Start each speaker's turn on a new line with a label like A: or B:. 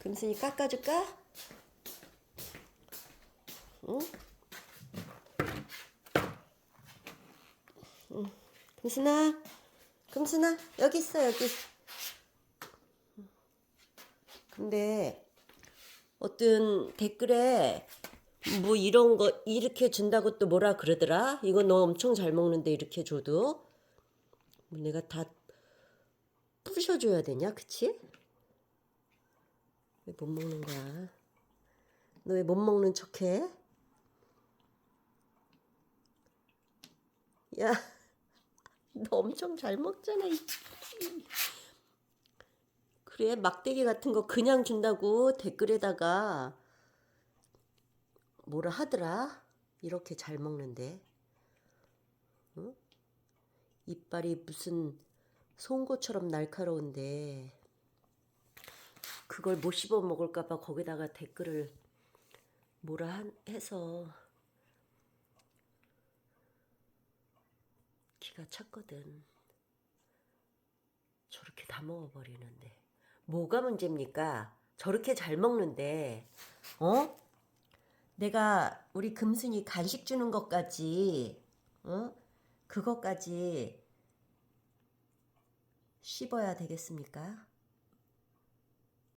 A: 금순이 깎아줄까? 응? 응. 금순아, 금순아, 여기 있어, 여기. 근데, 어떤 댓글에, 뭐 이런 거, 이렇게 준다고 또 뭐라 그러더라? 이거 너 엄청 잘 먹는데, 이렇게 줘도? 뭐 내가 다 부셔줘야 되냐, 그치? 왜 못 먹는 거야? 너 왜 못 먹는 척해? 야, 너 엄청 잘 먹잖아. 이. 그래, 막대기 같은 거 그냥 준다고 댓글에다가 뭐라 하더라? 이렇게 잘 먹는데. 응? 이빨이 무슨 송곳처럼 날카로운데. 그걸 못 씹어 먹을까봐 거기다가 댓글을 뭐라 한- 해서 기가 찼거든. 저렇게 다 먹어버리는데. 뭐가 문제입니까? 저렇게 잘 먹는데, 어? 내가 우리 금순이 간식 주는 것까지, 어? 그것까지 씹어야 되겠습니까?